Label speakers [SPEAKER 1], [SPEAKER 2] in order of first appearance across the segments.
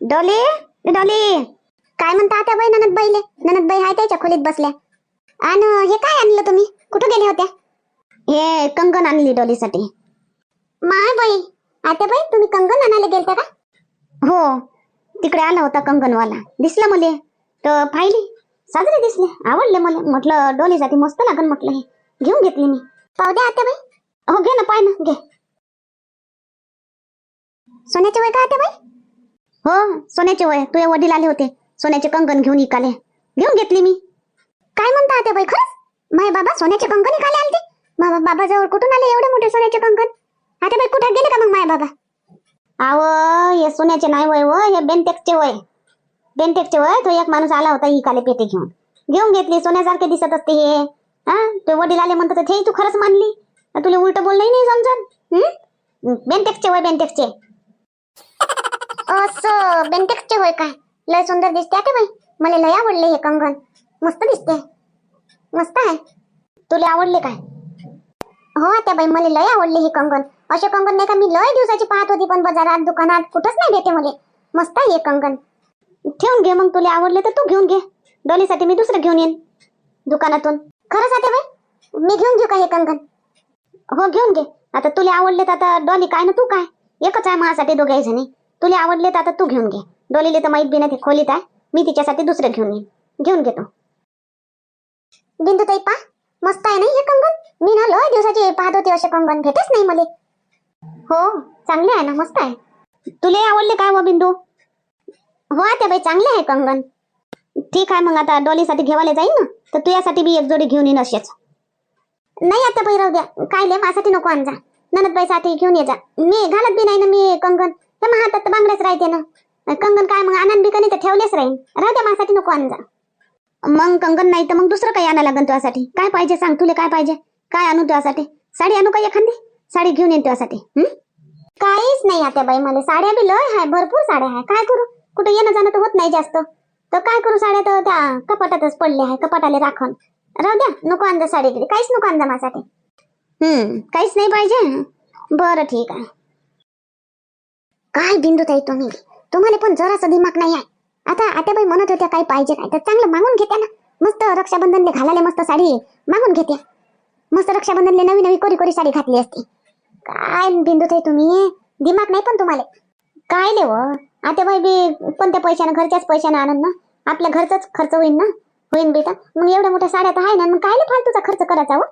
[SPEAKER 1] डोली? डोली! काय म्हणता आता बाई ननद बाईले? ननद बाई हाय त्याच्या खोलीत बसल्या. आणि हे काय आणलं तुम्ही? कुठं गेले होत्या? हे कंगन आणली डोलीसाठी. माय बाई आता बाई तुम्ही कंगन आणायला गेलता का? हो तिकडे आला होता कंगनवाला. दिसला मले. तर पाहिली. साजरे दिसले. आवडले मला. म्हटलं डोलीसाठी मस्त लागन म्हटलं हे. घेऊन घेतली मी. पाहू द्या आता बाई. हो घे ना पाय ना घे. सोन्याच्या वय का आता बाई? हो सोन्याचे वय. तुझे वडील आले होते. सोन्याचे कंगन घेऊन इकाले घेऊन घेतली मी. काय म्हणता आता बाई खरंच? माय बाबा सोन्याचे कंगन इकाले आलते. बाबा बाबाजवळ कुठून आले एवढे मोठे सोन्याचे कंगन आता बाई कुठे गेले का मग माय बाबा? आव हे सोन्याचे नाही वय व हे बेनटेक्सचे वय. बेनटेक्सचे वय तो एक माणूस आला होता इकाले पेटे घेऊन. घेऊन घेतली सोन्यासारखे दिसत असते हे. हा ते वडील आले म्हणतात तर तू खरंच मानली? तर तुला उलट बोललंही नाही समजत. हं? बेनटेक्सचे वय बेनटेक्सचे असं बेंटेक्सचे होय काय? लय सुंदर दिसते आता बाई. मला लय आवडले हे कंगन. मस्त दिसते. मस्त आहे. तुला आवडले काय? हो आता बाई मला लय आवडले हे कंगन. असे कंगन नाही का मी लय दिवसाची पाहत होती पण बाजारात दुकानात कुठंच नाही भेटे मला. मस्त आहे हे कंगन. ठेवून घे मग तुला आवडले तर तू घेऊन घे. डोलीसाठी मी दुसरं घेऊन येईन दुकानातून. खरंच आता बाई? मी घेऊन घेऊ का हे कंगन? हो घेऊन घे. आता तुला आवडले तर आता डॉली काय ना तू काय? एकच आहे माझ्यासाठी दोघे जणी. तुला आवडले तर आता तू घेऊन घे. डोलीले तर माहीत बी नाही ते खोलीत आहे. मी तिच्यासाठी दुसरं घेऊन येईन. घेऊन घेतो. बिंदू ताई पा मस्त आहे नाही हे कंगन? मी ना लय दिवसाची पाहत होते असे कंगन. भेटच नाही मला. हो चांगले आहे ना मस्त आहे. तुला आवडले काय व बिंदू? हो त्या बाई चांगले आहे कंगन. ठीक आहे मग आता डॉलीसाठी घेवायला जाईल ना? तर तुझ्यासाठी बी एक जोडी घेऊन येईन असेच नाही आता बाई राहू द्या. काय ले माझ्यासाठी नको आणजा. ननदबाईसाठी घेऊन ये जा. मी घालत बी नाही ना मी कंगन. तर मग हातात तर बांगड्याच राहते ना. कंगन काय मग आनंद बिकन तर ठेवलेच राहीन. राहू द्या माझ्यासाठी नको आणजा. मग कंगन नाही तर मग दुसरं काही आणायला लागन तुझ्यासाठी. काय पाहिजे सांग तुला काय पाहिजे? काय आणू तुझ्यासाठी? साडी आणू का एखादी? साडी घेऊन येईन तुझ्यासाठी. काहीच नाही आता बाई मला. साड्या बी लय आहे भरपूर साड्या आहे काय करू? कुठे येणं जाणं तर होत नाही जास्त. तर काय करू साड्या तर त्या कपाटातच पडल्या आहे कपाटाले राखण. राहू द्या नको आणजा साडी काहीच नको आणजा माझ्यासाठी. हम्म काहीच नाही पाहिजे? बरं ठीक आहे. काय बिंदू ताई तुम्ही? तुम्हाला पण जरासा दिमाग नाही आहे. आता आता बाई म्हणत होत्या काय पाहिजे काय तर चांगलं मागून घेत्या ना. मस्त रक्षाबंधनले घालायला मस्त साडी मागून घेत्या. मस्त रक्षाबंधनले नवी नवी कोरी कोरी साडी घातली असती. काय बिंदू ताई तुम्ही? दिमाग नाही पण तुम्हाला? काय ले हो? व आता बाई बी कोणत्या पैशानं घरच्याच पैशानं आणन ना? आपल्या घरचाच खर्च होईल ना? होईन बेटा मग एवढ्या मोठ्या साड्या तर आहे ना मग काय फालतूचा खर्च करायचा हो?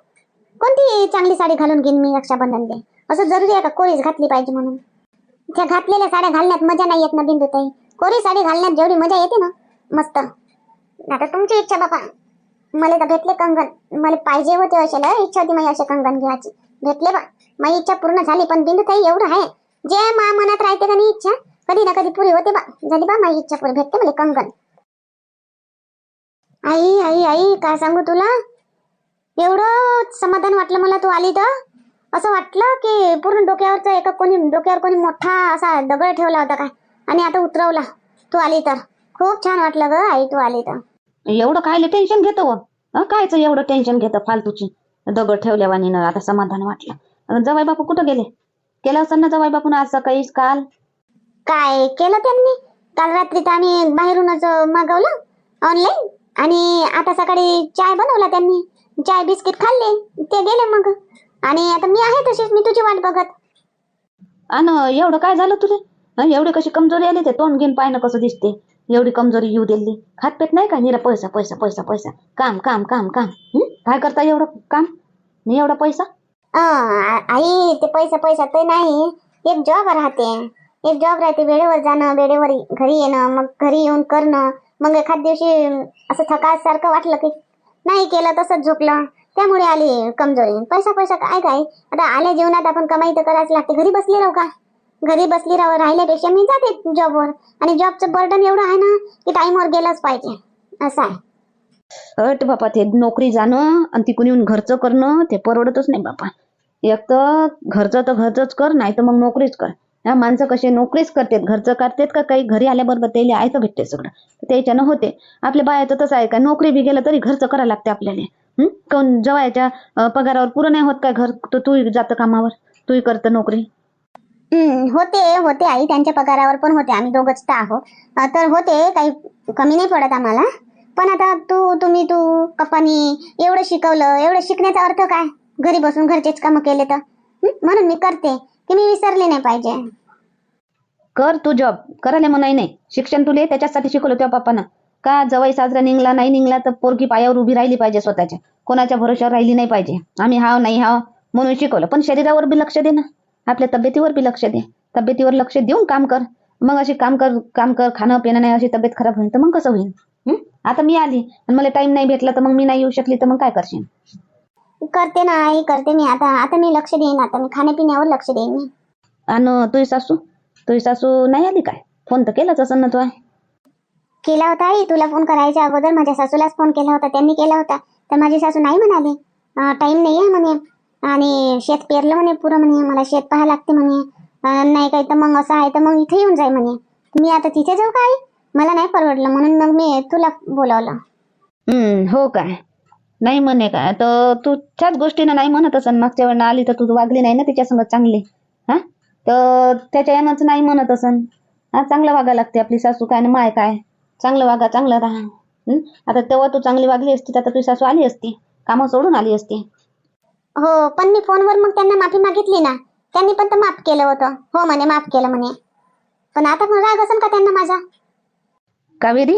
[SPEAKER 1] कोणती चांगली साडी घालून घेईन मी रक्षाबंधनले? असं जरुरी आहे का कोरीच घातली पाहिजे म्हणून? त्या घातलेल्या साड्या घालण्यात मजा नाही येत ना बिंदुताई कोरी साडी घालण्यात जेवढी मजा येते ना मस्त. आता तुमची इच्छा बाबा मला तर भेटले कंगन. मला पाहिजे होते असे इच्छा होती माझी असे कंगन घ्यायची. भेटले बा. माझी इच्छा पूर्ण झाली पण बिंदुताई एवढं आहे. जे मा मनात राहते का नाही इच्छा कधी ना कधी पुरी होते बा. झाली बा माझी इच्छा पुरी. भेटते मला कंगन. आई आई आई काय सांगू तुला? एवढं समाधान वाटलं मला तू आली तर? असं वाटलं की पूर्ण डोक्यावरचा एका कोणी डोक्यावर कोणी मोठा असा दगड ठेवला होता काय? आणि आता उतरवला. तू आली तर. खूप छान वाटलं ग आई तू आली तर.
[SPEAKER 2] एवढं कायले टेन्शन घेतो व कायचं एवढं टेन्शन घेतं फालतूची? दगड ठेवल्यावानीनं आता समाधान वाटलं. जवाई बापू कुठं गेले? केलं असं ना जवाई बापून आज सकाळी काल?
[SPEAKER 1] काय केलं त्यांनी? काल रात्री तर आम्ही बाहेरूनच मागवलं ऑनलाईन आणि आता सकाळी चाय बनवला त्यांनी. चाय बिस्किट खाल्ले. ते गेले मग. आणि आता मी आहे तशीच मी तुझी वाट बघत.
[SPEAKER 2] अन एवढं काय झालं तुले? हं, एवढी कशी कमजोरी आली ते? तोंड घेऊन पाहिनं कसं दिसते एवढी कमजोरी येऊ दिली. खात पेत नाही का? निरा पैसा पैसा पैसा पैसा. काम काम काम काम. हं? काय करता एवढं काम? एवढा पैसा?
[SPEAKER 1] अं, आई ते पैसा पैसा ते नाही. एक जॉब राहते. एक जॉब राहते वेळेवर जाणं वेळेवर घरी येणं मग घरी येऊन करणं. मग एखाद दिवशी असं थकासारखं वाटलं की नाही केलं तसंच झोपलं. त्यामुळे आली कमजोरी. पैसा पैसा काय काय? आता आल्या जीवनात आपण कमाई तर करायच लागते. घरी बसली राहू का? घरी बसली राहू राहिल्यापेक्षा मी जाते जॉबवर आणि जॉबचं बर्डन एवढं आहे ना की टाईमवर गेलंच पाहिजे. असं आहे.
[SPEAKER 2] अट बापा ते नोकरी जाणं आणि तिकडून येऊन घरचं करणं ते परवडतच नाही बापा. एक तर घरचं तर घरचंच कर नाही तर मग नोकरीच कर. ह्या माणसं कसे नोकरीच करतात घरचं करतात का काही? घरी आल्याबरोबर त्याला आयचं भेटते सगळं. त्याच्यानं होते. आपल्या बायाचं तसं आहे का? नोकरी बी गेलं तरी घरचं करायला लागते आपल्याला. हं? काऊन जवायच्या अं, पगारावर पुरं नाही होत काय घर? तर तूही जातं कामावर. तूही करतं नोकरी.
[SPEAKER 1] हं, होते होते आई. त्यांच्या पगारावर पण होते. आम्ही दोघंच तर आहो अं, तर होते काही कमी नाही पडत आम्हाला. पण आता तू तुम्ही तू पप्पानी एवढं शिकवलं. एवढं शिकण्याचा अर्थ काय? घरी बसून घरचेच कामं केले तर. हं? म्हणून मी करते की मी विसरले नाही पाहिजे.
[SPEAKER 2] कर तू जॉब करायला म्हणाय नाही. शिक्षण तुले त्याच्यासाठी शिकवलं तेव्हा पप्पानं. का जवाई साजरा निघला नाही निघला तर पोरगी पायावर उभी राहिली पाहिजे स्वतःच्या. कोणाच्या भरोश्यावर राहिली नाही पाहिजे. आम्ही हाव नाही हाव म्हणून शिकवलं. पण शरीरावर बी लक्ष दे ना. आपल्या तब्येतीवर बी लक्ष दे. तब्येतीवर लक्ष देऊन काम कर. मग अशी काम कर काम कर खाणं पिणं नाही अशी तब्येत खराब होईल तर मग कसं होईल हं? आता मी आली आणि मला टाइम नाही भेटला तर मग मी नाही येऊ शकली तर मग काय करशील?
[SPEAKER 1] करते ना आई करते मी. आता आता मी लक्ष देईन. आता मी खाण्यापिण्यावर लक्ष देईन मी.
[SPEAKER 2] आणि तुझी सासू? तुझी सासू नाही आली काय? फोन तर केलाच असं ना तू.
[SPEAKER 1] केला होता आई तुला फोन करायच्या अगोदर माझ्या सासूलाच फोन केला होता त्यांनी केला होता. तर माझी सासू नाही म्हणाले. टाइम नाही आहे म्हणे. आणि शेत पेरलं म्हणे पुरं म्हणे. मला शेत पाहा लागते म्हणे. नाही काही तर मग असं आहे तर मग इथे येऊन जाय म्हणे. मी आता तिथे जाऊ काय मला नाही परवडलं. म्हणून मग मी तुला बोलावलं.
[SPEAKER 2] हम्म हो काय नाही म्हणे काय तर तू त्याच गोष्टीनं नाही म्हणत असन. मागच्या वेळेला आली तर तू वागली नाही ना तिच्यासंग चांगली. हा? तर त्याच्या यानंच नाही म्हणत असन. हा चांगलं वागा लागते आपली सासू काय आणि माय काय. चांगलं वागा चांगलं राहा. हं? आता तेव्हा तू चांगली वागली असती तर तुझी सासू आली असती. कामं सोडून आली असती.
[SPEAKER 1] हो पण मी फोनवर मग त्यांना माफी मागितली ना. त्यांनी पण तर माफ केलं होतं. हो म्हणे माफ केलं म्हणे. पण आता पण राग असेल का त्यांना माझा?
[SPEAKER 2] कावेरी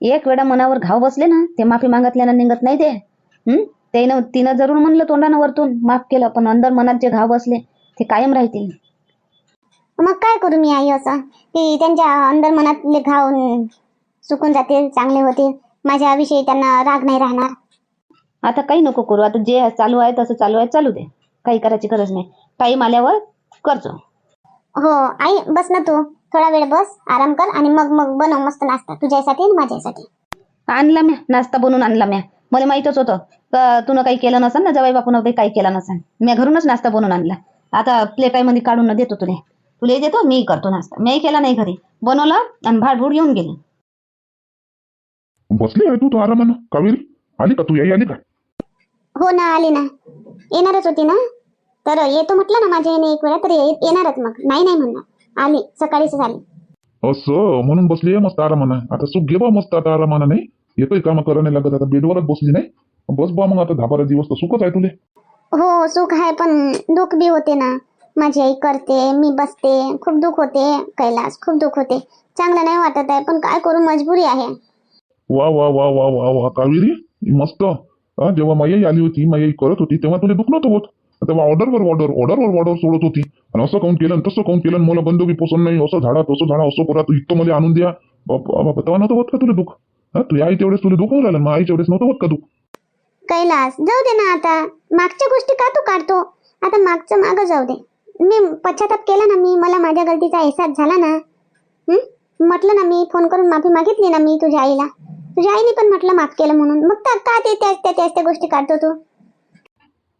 [SPEAKER 2] एक वेळा मनावर घाव बसले ना ते माफी मागितल्यानं निघत नाही ते. हं? त्यानं तिनं जरूर म्हणलं तोंडानं वरतून माफ केलं पण अंदर मनात जे घाव बसले ते कायम राहतील.
[SPEAKER 1] मग काय करू मी आई असं? की त्यांच्या अंदर मनातले घाव सुकून जातील चांगले होतील. माझ्याविषयी त्यांना राग नाही राहणार.
[SPEAKER 2] आता काही नको करू. आता जे चालू आहे तसं चालू आहे चालू दे. काही करायची गरज नाही. टाईम आल्यावर करतो
[SPEAKER 1] हो आई बस ना तू. थोडा वेळ बस आराम कर आणि मग मग बनव मस्त नाश्ता. तुझ्यासाठी आणि माझ्यासाठी.
[SPEAKER 2] आणला म्या. नाश्ता बनवून आणला म्या. मला माहीतच होतं. का तुनं काही केलं नसन ना? जवाई बापून काही काही केलं नसन. म्या घरूनच नाश्ता बनवून आणला. आता प्लेटाईमध्ये काढून देतो तुले. तुला देतो मी करतो नाश्ता. मी केला नाही घरी. बनवला आणि भाडभूड घेऊन गेली.
[SPEAKER 3] बसली आहे तू तो आरामानं? कावेरी आली का तू? याई आली का
[SPEAKER 1] हो ना आली ना. येणारच होती ना? तर येतो म्हटलं ना माझ्या याने एक वेळा तर ये- येणारच मग. नाही नाही म्हणणार. आली सकाळीच आली
[SPEAKER 3] असं? म्हणून बसली आहे मस्त आरामानं. आता सुख घे बा मस्त आता आरामानं नाही? येतोय काम करा नाही लागत आता बेडवरच बसली नाही? बस बा मग आता दहा बारा दिवस तर सुखच आहे तुले.
[SPEAKER 1] हो सुख आहे पण दुःख बी होते ना. माझी आई करते मी बसते. खूप दुःख होते कैलास. खूप दुःख होते. चांगलं नाही वाटत आहे पण काय करू? मजबुरी आहे.
[SPEAKER 3] वा वा वा वा वा वा कावेरी मस्त. हा, जेव्हा माई आली होती माई करत होती तेव्हा तुला दुख नव्हतं होत. तेव्हा ऑर्डरवर ऑर्डर ऑर्डरवर ऑर्डर सोडत होती. आणि असं काऊन केलं तसं काऊन केलं मला बंद बी पसंत नाही असं झाडा तसं झाडा असं करा तू इतकं मला आणून द्या. बाबा तेव्हा नव्हतं होत का तुला दुःख? हा तू आई तेवढेच तुला दुःख राहिलं मग आईच्या वेळेस नव्हतं होत का दुःख?
[SPEAKER 1] कैलास जाऊ दे ना आता. मागच्या गोष्टी का तू काढतो? आता मागचं मागं जाऊ दे. मी पश्चाताप केला ना मी मला माझ्या गलतीचा एहसास झाला ना म्हटलं ना मी फोन करून माफी मागितली ना मी तुझ्या आईला. तुझ्या आईने पण म्हटलं माफ केलं म्हणून. मग का का ते त्याच त्या त्याच त्या गोष्टी काढतो तू?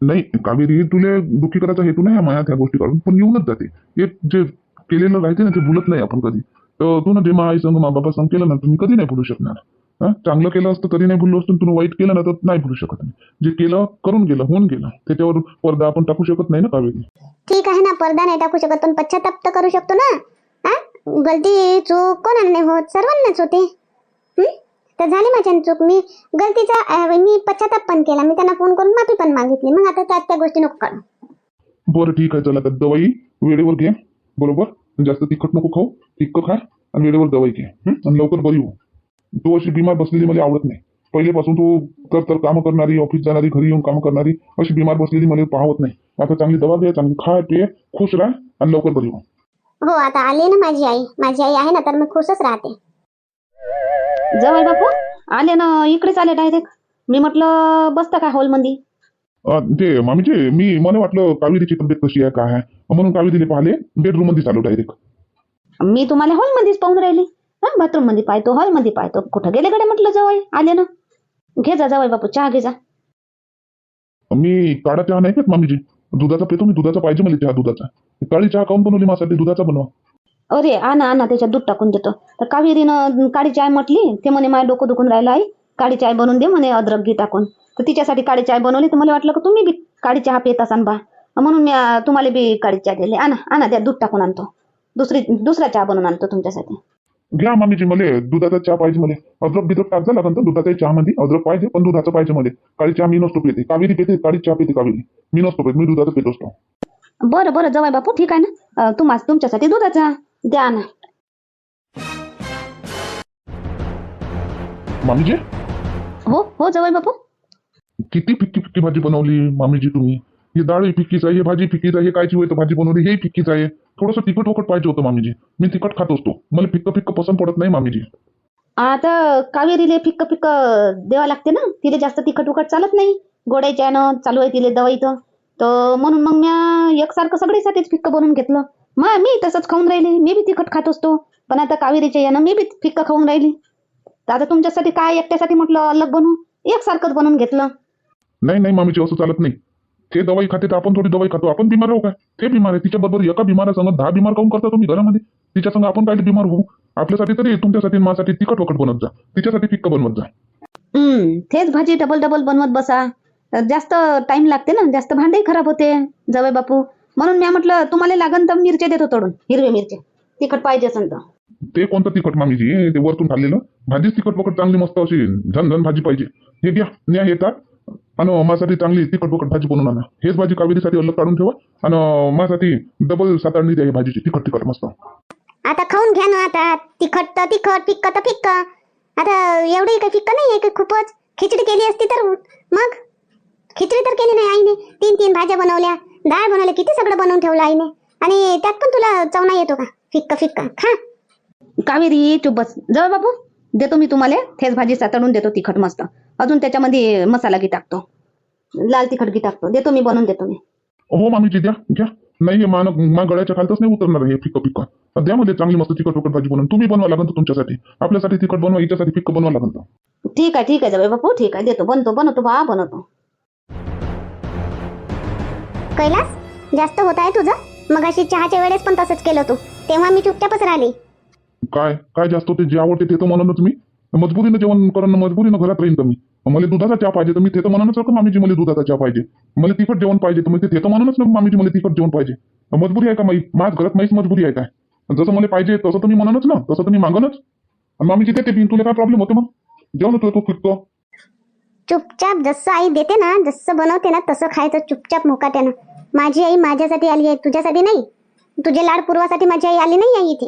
[SPEAKER 3] नाही कावेरी तुला दुःखी करायचा हेतू नाही माया त्या गोष्टी काढून. पण येऊनच जाते. एक जे केलेलं राहते ना ते भुलत नाही आपण कधी. तर तू ना जे मा आई संग मा बाबा संग केलं ना तुम्ही कधी नाही भुलू शकणार. हा? चांगलं केलं असतं तरी नाही भुललो असतं तुम्ही वाईट केलं ना तर नाही भुलू शकत नाही. जे केलं करून गेलं होऊन गेलं. त्याच्यावर पडदा आपण टाकू शकत नाही ना कावेरी?
[SPEAKER 1] ठीक आहे ना पडदा नाही टाकू शकत पण पश्चाताप तर करू शकतो ना. हा? गलती चूक कोणाला नाही होत सर्वांनाच होते. हं? तर झाली माझ्या चूक. मी गलतीचा मी पश्चाताप पण केला. मी त्यांना फोन करून माफी पण मागितली. मग आता त्यात त्या गोष्टी नको काढू
[SPEAKER 3] बरं ठीक आहे. चला तर दवाई वेळेवर घे. बरोबर? जास्त तिखट नको खाऊ. तिखट खा आणि वेळेवर दवाई घे? आणि लवकर बरी हो. तू अशी बिमार बसलेली मला आवडत नाही. पहिलेपासून तू कर तर कामं करणारी ऑफिस जाणारी घरी येऊन कामं करणारी अशी बिमार बसलेली मला पाहत नाही. आता चांगली दवा घे चांगली खा पे खुश राहा आणि लवकर बरी हो.
[SPEAKER 1] हो आता आली ना माझी आई. माझी आई आहे ना तर मी खुशच राहते.
[SPEAKER 2] जवाई बापू. आले ना इकडेच आले डायरेक्ट मी म्हटलं बसता का हॉलमध्ये
[SPEAKER 3] अं, ते मामीचे मी मला वाटलं कावेरीची तब्येत कशी आहे काय आहे? म्हणून कावेरीला पाहिले बेडरूममध्ये चालू डायरेक्ट
[SPEAKER 2] मी तुम्हाला हॉलमध्येच पाहून राहिली. हा बाथरूममध्ये पाहतो हॉलमध्ये पाहतो. कुठं गेले कडे म्हटलं जवळ? आले ना. घे जा जवळ बापू चहा घे जा.
[SPEAKER 3] मी काळा चहा नाही पेत मामीजी. दुधाचा पेतो मी दुधाचा पाहिजे मला चहा दुधाचा. काळी चहा काऊन बनवली माझ्यासाठी दुधाचा बनवा.
[SPEAKER 2] अरे आणा आणा त्याच्यात दूध टाकून देतो. तर कावेरीनं काळी चाय म्हटली ते म्हणे माझं डोकं दुखून राहिलं आई. काळी चाय बनवून दे म्हणे अद्रक घी टाकून. तर तिच्यासाठी काळी चाय बनवली तर मला वाटलं की तुम्ही बी काळी चहा पित असाल बा. म्हणून मी तुम्हाला बी काळी चहा दिली. आणा आणा द्या दूध टाकून आणतो. दुसरी दुसरा चहा बनवून आणतो तुमच्यासाठी.
[SPEAKER 3] घ्या मामीजी मला दुधाचा चहा पाहिजे मला. अद्रक बिद्रक टाकजा लागन तर दुधाच्या चहामध्ये अद्रक पाहिजे पण दुधाचं पाहिजे मध्ये काळी चहा मी नसतो पिते. कावेरी पिते काळी चहा पिते कावेरी. मी नसतो पित मी दुधाचं पित असतो.
[SPEAKER 2] बरं बरं जवाय बापू ठीक आहे ना? अं, तुम्हा तुमच्यासाठी दुधाचा. द्या आणा
[SPEAKER 3] मामीजी?
[SPEAKER 2] हो हो जवाय बापू.
[SPEAKER 3] किती फिक्की फिक्की भाजी बनवली मामीजी तुम्ही? ही डाळ ही फिक्कीच आहे ही भाजी फिक्कीच आहे हे कायची होय तर भाजी बनवली हे फिक्कीच आहे. थोडंसं तिखट वखट पाहिजे होतं मामीजी. मी तिखट खात असतो. मला फिक्क फिक्क पसंत पडत नाही मामीजी.
[SPEAKER 2] आता कावेरीले फिक्क फिक्क द्यावं लागते ना? तिला जास्त तिखट उखट चालत नाही. गोड्याच्या चालू आहे तिले दवाईचं. तर म्हणून मग मी एकसारखं सगळीसाठीच फिक्क बनवून घेतलं. मग मी तसंच खाऊन राहिली. मी बी तिखट खात असतो. पण आता कावेरीच्या यानं मी बी फिक्क खाऊन राहिली. तर आता तुमच्यासाठी काय एकट्यासाठी म्हटलं अलग बनवू एकसारखंच बनवून घेतलं.
[SPEAKER 3] नाही नाही मामीजी असं चालत नाही. ते दवाई खाते तर आपण थोडी दवाई खातो. आपण बिमार राहू काय ते बिमार आहे. तिच्या बरोबर एका बिमारासंग दहा बिमार काऊन करता तुम्ही घरामध्ये? तिच्या संग आपण काय बिमार होऊ? आपल्यासाठी तरी तुमच्यासाठी माझ्यासाठी तिखट वखट बनवत जा. तिच्यासाठी फिक्क बनवत जा.
[SPEAKER 2] हम्म तेच भाजी डबल डबल बनवत बसा. जास्त टाइम लागते ना. जास्त भांडे खराब होते. जवळ बापू. म्हणून मी म्हटलं तुम्हाला लागन तर मिरच्या देतो तोडून हिरवे मिरच्या. तिखट पाहिजे असेल तर.
[SPEAKER 3] ते कोणतं तिखट मामीजी ते वरतून खाल्लेलं? भाजीच तिखट वखट चांगली मस्त अशी झन भाजी पाहिजे. हे घ्या न्या हे ताट आणि माझ्यासाठी चांगली तिखट वखट भाजी बनवून आणा. हेच भाजी कावेरीसाठी अलग काढून ठेवा. आणि माझ्यासाठी डबल सातारणी द्या ही भाजीची तिखट तिखट मस्त.
[SPEAKER 1] आता खाऊन घ्या ना आता. तिखट तर तिखट फिक्क तर फिक्क आता एवढी काही फिक्क नाही आहे की खूपच. खिचडी केली असती तर मग? खिचडी तर केली नाही आईने. तीन तीन भाज्या बनवल्या. डाळ बनवली किती सगळं बनवून ठेवलं आईने? आणि त्यात पण तुला चवना येतो का? फिक्क फिक्क. खा.
[SPEAKER 2] कावेरी चुप बस. जवळ बापू. देतो मी तुम्हाला. थेच भाजी सातळून देतो तिखट मस्त. अजून त्याच्यामध्ये मसाला घी टाकतो. लाल तिखट घी टाकतो. देतो मी बनवून देतो मी.
[SPEAKER 3] हो मामीजी द्या. घ्या. नाही हे मान मा गळ्याच्या खालतच नाही उतरणार हे फिक्क फिक्क. द्या मध्ये चांगली मस्त तिखट वखट भाजी बनवून. तुम्ही बनवा लागेल तुमच्यासाठी. आपल्यासाठी तिखट बनवा हिच्यासाठी फिक्क बनवा लागेल तर.
[SPEAKER 2] ठीक आहे ठीक आहे जवळ बापू. ठीक आहे. देतो. बनतो बनवतो. बा बनवतो.
[SPEAKER 1] कैलास जास्त होत आहे तुझं. मग अशी चहाच्या वेळेस पण तसंच केलं तू. तेव्हा मी चुपचापच राहिली.
[SPEAKER 3] काय? काय जास्त होते? जे आवडते ते तर म्हणूनच मी मजबुरीनं जेवण करणं मजबुरीनं घरात राहीन तर मी. मला दुधाचा चहा पाहिजे तर मी ते तर म्हणूनच का मामीजी मला दुधाचा चहा पाहिजे. मला तिखट जेवण पाहिजे तर मी ते तर म्हणूनच ना मामीजी मला तिखट जेवण पाहिजे. मजबुरी आहे का माई? माझ घरात माहीच मजबुरी आहे काय? जसं मला पाहिजे तसं मी म्हणूनच ना. तसं तर मी मागणच आणि मामीजी देते बिन तुला काय प्रॉब्लेम होते मग? जेवण तू तू फिरतो.
[SPEAKER 1] चुपचाप जसं आई देते ना जसं बनवते ना तसं खायचं चुपचाप मुकाट्यानं. माझी आई माझ्यासाठी आली आहे तुझ्यासाठी नाही. तुझे लाड पुरवासाठी माझी आई आली नाही आहे इथे.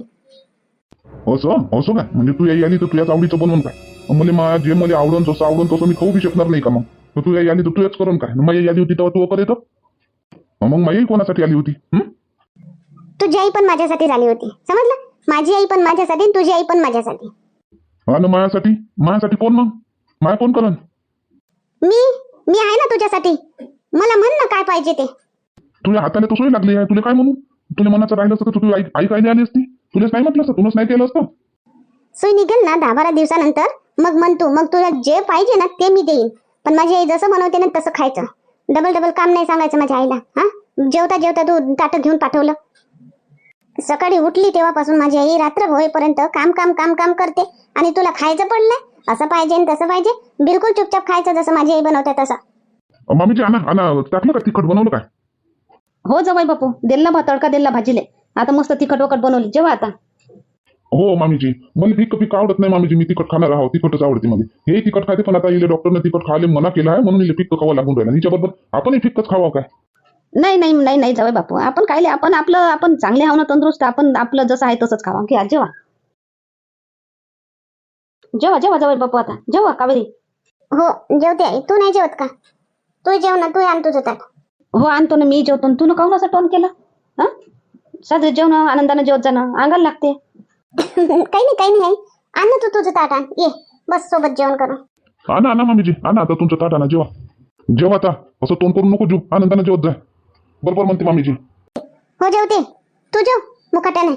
[SPEAKER 3] असं? असं काय? म्हणजे तू याई आली तर तुझ्याच आवडीचं बनवून काय? मला मा जे मला आवडून जसं आवडून तसं मी खाऊ बी शकणार नाही का मग? तर तू याई आली तर तुझ्याच करून काय? माझी आई आली होती तेव्हा तू कर येतं? मग माझी कोणासाठी आली होती? हं?
[SPEAKER 1] तुझी आई पण माझ्यासाठी झाली होती. समजलं? माझी आई पण माझ्यासाठी तुझी आई पण माझ्यासाठी.
[SPEAKER 3] आणि मायासाठी? मायासाठी कोण मग? माया कोण करण?
[SPEAKER 1] मी? मी आहे ना तुझ्यासाठी. मला म्हण ना काय पाहिजे ते.
[SPEAKER 3] तुझ्या हाताला तर सोय लागली आहे तुला काय म्हणू? तुला मनाचं राहिलं असतं तर तू आई आई काय आली असती? तुलाच नाही म्हटलं असतं तुलाच नाही केलं असतं?
[SPEAKER 1] सोय निघेल ना दहा बारा दिवसानंतर? मग म्हण तू मग तुला जे पाहिजे ना ते मी देईन. पण माझी आई जसं बनवते ना तसं खायचं. डबल डबल काम नाही सांगायचं माझ्या आईला हा? जेवता जेवता तू ताटं घेऊन पाठवलं. सकाळी उठली तेव्हापासून माझी आई रात्र होईपर्यंत काम काम काम काम करते आणि तुला खायचं पडलंय असं पाहिजे आणि तसं पाहिजे. बिलकुल चुपचाप खायचं जसं माझी आई बनवते तसं.
[SPEAKER 3] मामीजी आणा आणा. टाकलं का तिखट बनवलं काय?
[SPEAKER 2] हो जवाई बापू. दिला भा तडका दिला भाजीले. आता मस्त तिखट वखट बनवली. जेव्हा आता.
[SPEAKER 3] हो मामीजी. मला फिक्क फिक्क आवडत नाही मामीजी. मी तिखट खाणार आहो. तिखटच आवडते मला. हे तिखट खाते पण आता इले डॉक्टरने तिखट खायला मना केला आहे म्हणून इले फिक्क खावं लागून राहिलं. हिच्याबरोबर आपणही फिक्कच खावा काय?
[SPEAKER 2] नाही नाही नाही नाही जवाई बापू. आपण काय आपण आपलं आपण चांगले आहो ना तंदुरुस्त आपण आपलं जसं आहे तसंच खावा. घ्या जेवा. जेवा जेवा जवाई बापू आता. जेवा कावेरी.
[SPEAKER 1] हो जेवते आई. तू नाही जेवत का? तू जेव ना तू आण तुझं ताट.
[SPEAKER 2] हो आणतो ना मी जेवतो. तू काहून असं टोन केलं? हा? साधं जेवण आनंदानं जेवत जाणं. अंगाला लागते.
[SPEAKER 1] काही नाही काही नाही आई. आण ना तू तुझं ताट आण. ये बस सोबत जेवण करू.
[SPEAKER 3] आणा आणा मामीजी. आणा आता तुमचं ताट आणा जेवा. जेवा आता. असं तोंड करून नको जेव. आनंदाने जेवत जाय. बरोबर म्हणते मामीजी.
[SPEAKER 1] हो जेवते. तू जेव. मुकाट्याने